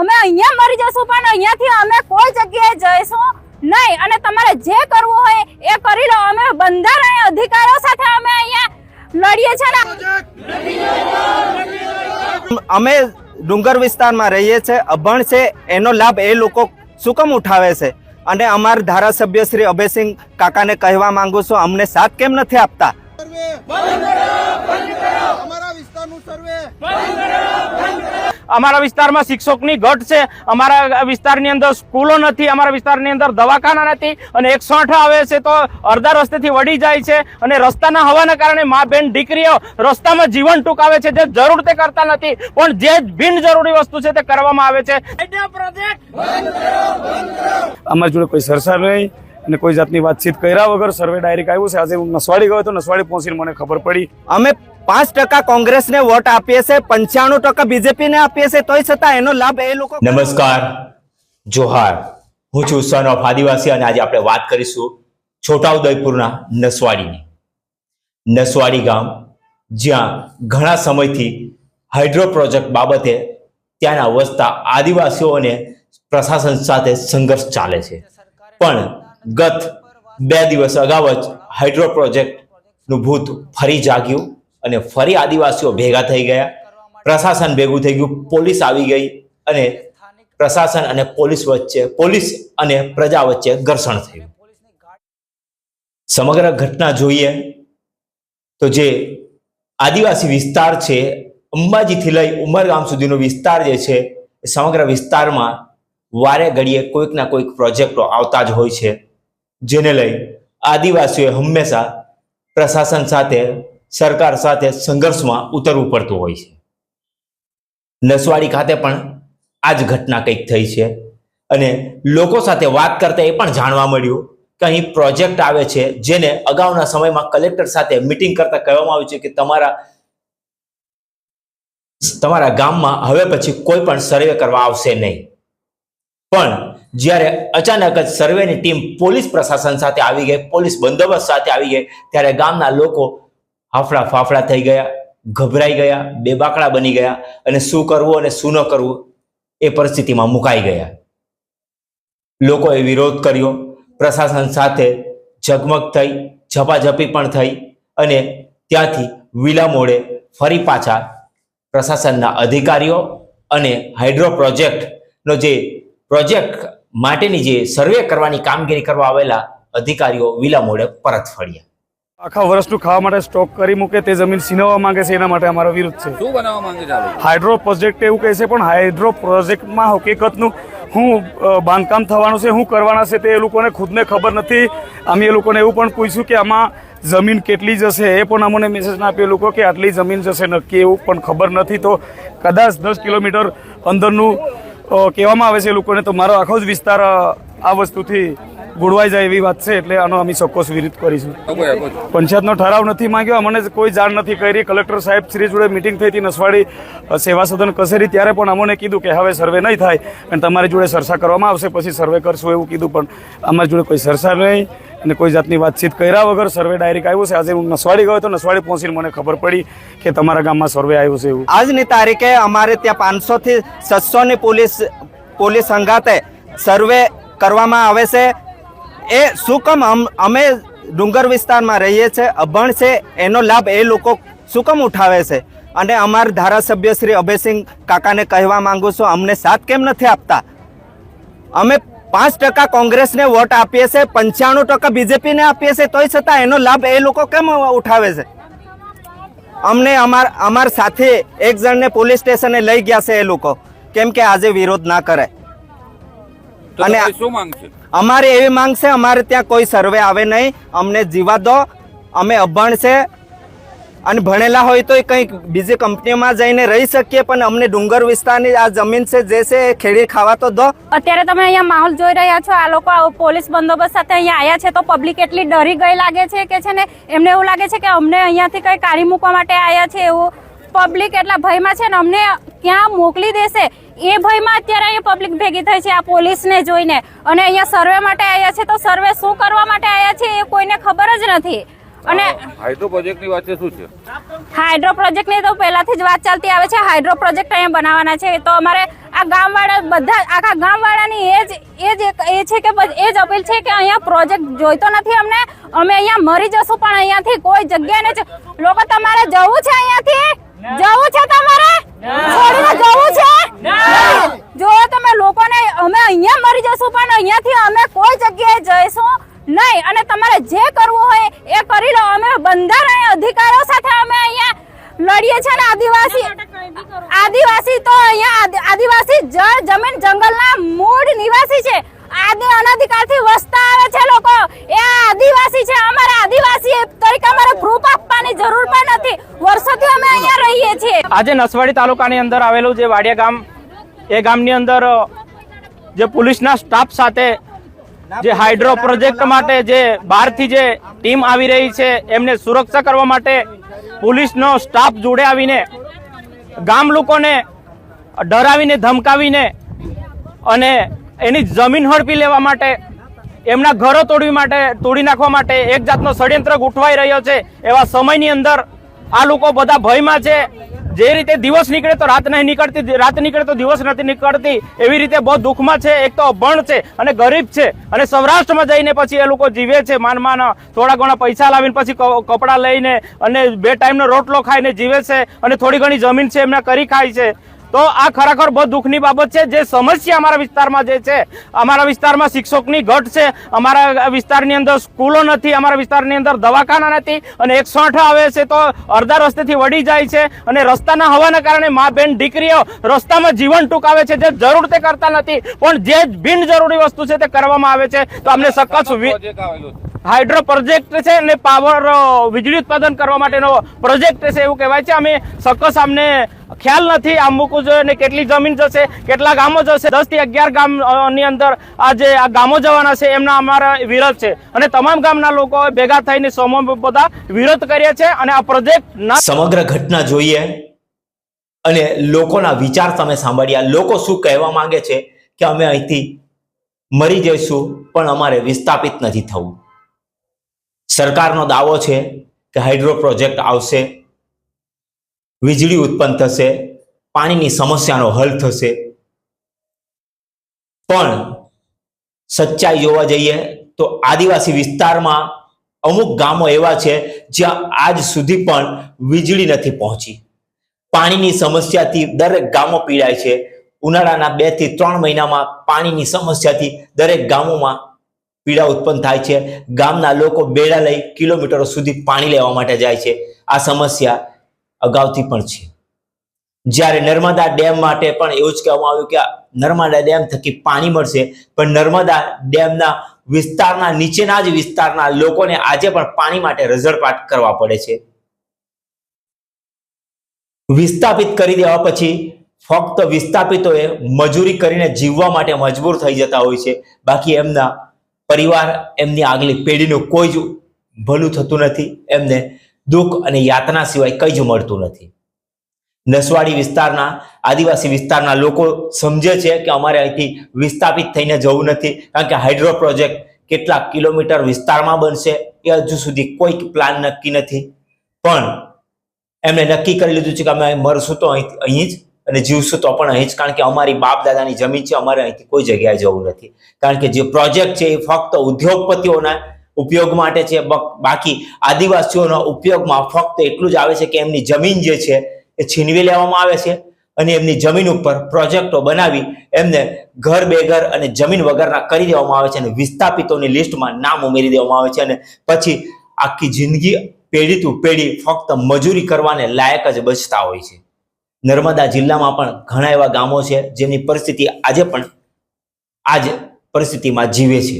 અમે અહીંયા મરી જશું પણ અહીંયાથી અમે કોઈ જગ્યાએ જઈશું નહીં. અને તમારે જે કરવું હોય એ કરી લો. અમે બંધારણીય અધિકારો સાથે અમે અહીંયા લડીએ છીએ ને. અમે ડુંગર વિસ્તારમાં રહીએ છીએ. અભણ છે એનો લાભ એ લોકો શું કેમ ઉઠાવે છે? અને અમારા ધારાસભ્ય શ્રી અભયસિંહ કાકાને કહેવા માંગુ છું અમને સાથ કેમ નથી આપતા? સર્વે અમારા વિસ્તારનું સર્વે. અમારા વિસ્તારમાં શિક્ષકની ઘટ છે. અમારા વિસ્તારની અંદર સ્કૂલો નથી અમારા વિસ્તારની અંદર દવાખાના નથી અને એકસો આવે છે તો અડધા રસ્તેથી વળી જાય છે અને રસ્તાના હવાના કારણે મા બેન દીકરીઓ રસ્તામાં જીવન ટૂંકાવે છે જે જરૂર તે કરતા નથી. પણ જે બિનજરૂરી વસ્તુ છે તે કરવામાં આવે છે. અમારી જોડે કોઈ સરસાર નહીં. અને કોઈ જાતની વાતચીત કર્યા વગર સર્વે ડાયરેક્ટ આવ્યું છે. આજે હું નસવાડી ગયો હતો નસવાડી પહોંચીને મને ખબર પડી. અમે પાંચ ટકા કોંગ્રેસને વોટ આપીએ છીએ પંચાણું ટકા બીજેપીને આપીએ છીએ તોય છતાં એનો લાભ એ લોકો નમસ્કાર જોહાર. હું છું સન ઓફ આદિવાસી અને આજે આપણે વાત કરીશું છોટાઉદેપુરના નસવાડીની. નસવાડી ગામ જ્યાં ઘણા સમયથી હાઇડ્રો પ્રોજેક્ટ બાબતે ત્યાંના વસતા આદિવાસીઓને પ્રશાસન સાથે સંઘર્ષ ચાલે છે. પણ ગત બે દિવસ અગાઉ જ હાઇડ્રો પ્રોજેક્ટનું ભૂત ફરી જાગ્યું અને ફરી આદિવાસીઓ ભેગા થઈ ગયા. પ્રશાસન ભેગું થઈ ગયું, પોલીસ આવી ગઈ અને પ્રશાસન અને પોલીસ વચ્ચે, પોલીસ અને પ્રજા વચ્ચે ઘર્ષણ થયું. સમગ્ર ઘટના જોઈએ તો જે આદિવાસી વિસ્તાર છે, અંબાજીથી લઈ ઉમરગામ સુધીનો વિસ્તાર જે છે સમગ્ર વિસ્તારમાં વારે ઘડીએ કોઈક ના કોઈક પ્રોજેક્ટો આવતા જ હોય છે. જેને લઈ આદિવાસીઓએ હંમેશા પ્રશાસન સાથે, સરકાર સાથે સંઘર્ષમાં ઉતરવું પડતું હોય છે. નસવાડી ખાતે પણ આ જ ઘટના કંઈક થઈ છે અને લોકો સાથે વાત કરતા એ પણ જાણવા મળ્યું કે અહીં પ્રોજેક્ટ આવે છે જેને અગાઉના સમયમાં કલેક્ટર સાથે મિટિંગ કરતા કહેવામાં આવ્યું છે કે તમારા તમારા ગામમાં હવે પછી કોઈ પણ સર્વે કરવા આવશે નહીં. પણ જ્યારે અચાનક જ સર્વેની ટીમ પોલીસ પ્રશાસન સાથે આવી ગઈ, પોલીસ બંદોબસ્ત સાથે આવી ગઈ, ત્યારે ગામના લોકો હાફડા ફાફડા થઈ ગયા, ગભરાઈ ગયા બેબાકડા બની ગયા અને શું કરવું અને શું ન કરવું એ પરિસ્થિતિમાં મુકાઈ ગયા. લોકોએ વિરોધ કર્યો, પ્રશાસન સાથે ઝગમગ થઈ, ઝપાઝપી પણ થઈ અને ત્યાંથી વિલા મોડે ફરી પાછા પ્રશાસનના અધિકારીઓ અને હાઇડ્રો પ્રોજેક્ટનો જે પ્રોજેક્ટ માટેની જે સર્વે કરવાની કામગીરી કરવા આવેલા અધિકારીઓ વિલા મોડે પરત ફર્યા. આખા વર્ષનું ખાવા માટે સ્ટોક કરી મૂકે તે જમીન છીનવવા માંગે છે એના માટે અમારો વિરોધ છે. શું બનાવવા માંગે છે હાઇડ્રો પ્રોજેક્ટ એવું કહે છે પણ હાઇડ્રો પ્રોજેક્ટમાં હકીકતનું હું બાંધકામ થવાનું છે શું કરવાના છે તે એ લોકોને ખુદને ખબર નથી. અમે એ લોકોને એવું પણ પૂછ્યું કે આમાં જમીન કેટલી જશે એ પણ અમને મેસેજ ના આપ્યો એ લોકો કે આટલી જમીન જશે નક્કી એવું પણ ખબર નથી. તો કદાચ દસ કિલોમીટર અંદરનું કહેવામાં આવે છે એ લોકોને તો મારો આખો જ વિસ્તાર આ વસ્તુથી ગુડવાઈ જાય એવી વાત છે એટલે આનો અમે ચોક્કસ વિરોધ કરીશું. પંચાયતનો ઠરાવ નથી માંગ્યો અમને કોઈ જાણ નથી કરી. કલેક્ટર સાહેબ શ્રી જોડે મિટિંગ થઈ હતી નસવાડી સેવા સદન કસેરી ત્યારે પણ અમને કીધું કે હવે સર્વે નહીં થાય. અને તમારી જોડે ચર્ચા કરવામાં આવશે પછી સર્વે કરશું એવું કીધું પણ અમારી જોડે કોઈ ચર્ચા નહીં. અને કોઈ જાતની વાતચીત કર્યા વગર સર્વે ડાયરેક્ટ આવ્યું છે. આજે હું નસવાડી ગયો તો નસવાડી પહોંચીને મને ખબર પડી કે તમારા ગામમાં સર્વે આવ્યું છે એવું. આજની તારીખે અમારે ત્યાં પાંચસો થી છસો ની પોલીસ પોલીસ સંગાતે સર્વે કરવામાં આવે છે. એ શું કામ અમ- અમે ડુંગર વિસ્તારમાં રહીએ છીએ અભણ છે, એનો લાભ એ લોકો શું કામ ઉઠાવે છે? અને અમારા ધારાસભ્ય શ્રી અભયસિંહ કાકાને કહેવા માંગુ છું, અમને સાથ કેમ નથી આપતા? અમે પાંચ ટકા કોંગ્રેસને વોટ આપીએ છીએ પંચાણું ટકા બીજેપીને આપીએ છીએ તોય છતાં એનો લાભ એ લોકો કેમ ઉઠાવે છે? અમને અમાર અમાર સાથે એક જણને પોલીસ સ્ટેશને લઈ ગયા છે એ લોકો કેમ કે આજે વિરોધ ના કરે. અને શું માંગ છે અમારે એવી માંગ છે અમારે ત્યાં કોઈ સર્વે આવે નહીં અમને જીવા દો અમે અભણ છે અને ભણેલા હોય તો કંઈક બીજી કંપનીઓમાં જઈને રહી શકીએ, પણ અમને ડુંગર વિસ્તારની આ જમીન છે, જે છે, એ ખેડી ખાવા તો દો. અત્યારે તમે અહીંયા માહોલ જોઈ રહ્યા છો, આ લોકો પોલીસ બંદોબસ્ત સાથે અહીંયા આવ્યા છે, તો પબ્લિક એટલી ડરી ગઈ લાગે છે કે છે ને, એમને એવું લાગે છે કે અમને અહીંયાથી કંઈ કાઢી મૂકવા માટે આવ્યા છે એવું. પબ્લિક એટલા ભયમાં છે ને, અમને ક્યાં મોકલી દેશે? એ ભયમાં અત્યારે અહીંયા પબ્લિક ભેગી થઈ છે આ પોલીસને જોઈને. અને અહીંયા સર્વે માટે આવ્યા છે, તો સર્વે શું કરવા માટે આવ્યા છે એ કોઈને ખબર જ નથી. અને હાઇડ્રો પ્રોજેક્ટની વાત છે શું છે? હાઇડ્રો પ્રોજેક્ટની તો પહેલાથી જ વાત ચાલતી આવે છે. હાઇડ્રો પ્રોજેક્ટ અહીંયા બનાવવાના છે. તો અમારે આ ગામવાળા બધા આખા ગામવાળાની એ જ એ જ એક- એ છે કે એ જ અપીલ છે કે અહીંયા પ્રોજેક્ટ જોઈતો નથી અમને. અમે અહીંયા મરી જશું પણ અહીંયાથી કોઈ જગ્યાએ નહીં જ- લોકો તમારે જવું છે અહીંયાથી? જવું છે તમારે? છોડીને જવું છે? જો તમે લોકોને અમે અહીંયા મરી જશું પણ અહીંયાથી અમે કોઈ જગ્યાએ જઈશું. નહીં અને તમારે જે કરવું હોય એ કરી લો. અમે બંધારણ અધિકારો સાથે અમે અહીંયા લડીએ છીએ ને આદિવાસી આદિવાસી તો અહીંયા આદિ- આદિવાસી જળ જમીન જંગલના મૂળ નિવાસી છે. આદિ અનાધિકારથી વસતા આવે છે લોકો. એ આદિવાસી છે. અમારે આદિવાસી તરીકે અમારે પ્રૂફ આપવાની જરૂર પણ નથી. વર્ષોથી અમે અહીંયા રહીએ છીએ. આજે નસવાડી તાલુકાની અંદર આવેલું જે વાડિયા ગામ એ ગામની અંદર જે પોલીસના સ્ટાફ સાથે જે હાઇડ્રો પ્રોજેક્ટ માટે જે બહારથી જે ટીમ આવી રહી છે એમને સુરક્ષા કરવા માટે પોલીસનો સ્ટાફ જોડે આવીને ગામ લોકોને ડરાવીને ધમકાવીને અને એની જમીન હડપી લેવા માટે એમના ઘરો તોડવી માટે તોડી નાખવા માટે એક જાતનો ષડયંત્ર ગોઠવાઈ રહ્યો છે. એવા સમયની અંદર આ લોકો બધા ભયમાં છે. જે રીતે દિવસ નીકળે તો રાત નહીં નીકળતી રાત નીકળે તો દિવસ નથી નીકળતી, એવી રીતે બહુ દુઃખમાં છે, એક તો અભણ છે અને ગરીબ છે. અને સૌરાષ્ટ્રમાં જઈને પછી એ લોકો જીવે છે, માન માન, થોડા ઘણા પૈસા લાવીને પછી કપડાં લઈને અને બે ટાઈમનો રોટલો ખાઈને જીવે છે અને થોડી ઘણી જમીન છે, એમને કરી ખાય છે. તો આ ખરેખર બહુ દુઃખની બાબત છે. જે સમસ્યા અમારા વિસ્તારમાં જે છે અમારા વિસ્તારમાં શિક્ષકની ઘટ છે. અમારા વિસ્તારની અંદર સ્કૂલો નથી અમારા વિસ્તારની અંદર દવાખાના નથી અને આઠ આવે છે તો અડધા રસ્તેથી વળી જાય છે અને રસ્તાના હોવાના કારણે મા બેન દીકરીઓ રસ્તામાં જીવન ટૂંકાવે છે. જે જરૂર તે કરતા નથી પણ જે બિનજરૂરી વસ્તુ છે તે કરવામાં આવે છે. તો અમને સખત હાઇડ્રો પ્રોજેક્ટ છે અને પાવર વીજળી ઉત્પાદન કરવા માટેનો પ્રોજેક્ટ છે એવું કહેવાય છે. અમે સક્કસ અમને ખ્યાલ નથી. આમ મૂકવું જોઈએ અને કેટલી જમીન જશે, કેટલા ગામો જશે. દસથી અગિયાર ગામની અંદર આ જે આ ગામો જવાના છે એમના અમારા વિરોધ છે. અને તમામ ગામના લોકો ભેગા થઈને સોમો બધા વિરોધ કરીએ છે અને આ પ્રોજેક્ટ સમગ્ર ઘટના જોઈએ અને લોકોના વિચાર તમે સાંભળ્યા. લોકો શું કહેવા માંગે છે કે અમે અહીંથી મરી જઈશું, પણ અમારે વિસ્થાપિત નથી થવું. સરકારનો દાવો છે કે હાઇડ્રો પ્રોજેક્ટ આવશે, વીજળી ઉત્પન્ન થશે, પાણીની સમસ્યાનો હલ થશે. પણ સચ્ચાઈ જોવા જઈએ તો આદિવાસી વિસ્તારમાં અમુક ગામો એવા છે જ્યાં આજ સુધી પણ વીજળી નથી પહોંચી. પાણીની સમસ્યાથી દરેક ગામો પીડાય છે. ઉનાળાના બેથી ત્રણ મહિનામાં પાણીની સમસ્યાથી દરેક ગામોમાં પીડા ઉત્પન્ન થાય છે. ગામના લોકો બેડા લઈ કિલોમીટરો સુધી પાણી લેવા માટે જાય છે. આ સમસ્યા અગાઉથી પણ છે. જ્યારે નર્મદા ડેમ માટે પણ એવું જ કહેવામાં આવ્યું કે નર્મદા ડેમ થકી પાણી મળશે, પણ નર્મદા ડેમના વિસ્તારના નીચેના જ વિસ્તારના લોકોને આજે પણ પાણી માટે રઝળપાટ કરવા પડે છે. વિસ્થાપિત કરી દેવા પછી ફક્ત વિસ્થાપિતોએ મજૂરી કરીને જીવવા માટે મજબૂર થઈ જતા હોય છે. બાકી એમના પરિવાર એમની આગલી પેઢીનું કોઈ જ ભલું થતું નથી, એમને દુઃખ અને યાતના સિવાય કંઈ જ મળતું નથી. નસવાડી વિસ્તારના, આદિવાસી વિસ્તારના લોકો સમજે છે કે અમારે અહીંથી વિસ્થાપિત થઈને જવું નથી, કારણ કે હાઇડ્રો પ્રોજેક્ટ કેટલા કિલોમીટર વિસ્તારમાં બનશે, એ હજુ સુધી કોઈ પ્લાન નક્કી નથી. પણ એમણે નક્કી કરી લીધું છે કે અમે મરશું તો અહીં અહીં જ અને જીવશું તો પણ અહીં જ. કારણ કે અમારી બાપ દાદાની જમીન છે, અમારે અહીંથી કોઈ જગ્યાએ જવું નથી. કારણ કે જે પ્રોજેક્ટ છે, એ ફક્ત ઉદ્યોગપતિઓના ઉપયોગ માટે છે બાકી આદિવાસીઓના ઉપયોગમાં ફક્ત એટલું જ આવે છે કે એમની જમીન જે છે, એ છીનવી લેવામાં આવે છે અને એમની જમીન ઉપર પ્રોજેક્ટો બનાવી એમને ઘર બેઘર અને જમીન વગરના કરી દેવામાં આવે છે અને વિસ્થાપિતોની લિસ્ટમાં નામ ઉમેરી દેવામાં આવે છે અને પછી આખી જિંદગી પેઢી ટુ પેઢી ફક્ત મજૂરી કરવાને લાયક જ બચતા હોય છે. નર્મદા જિલ્લામાં પણ ઘણા એવા ગામો છે, જેની પરિસ્થિતિ આજે પણ આ જ પરિસ્થિતિમાં જીવે છે.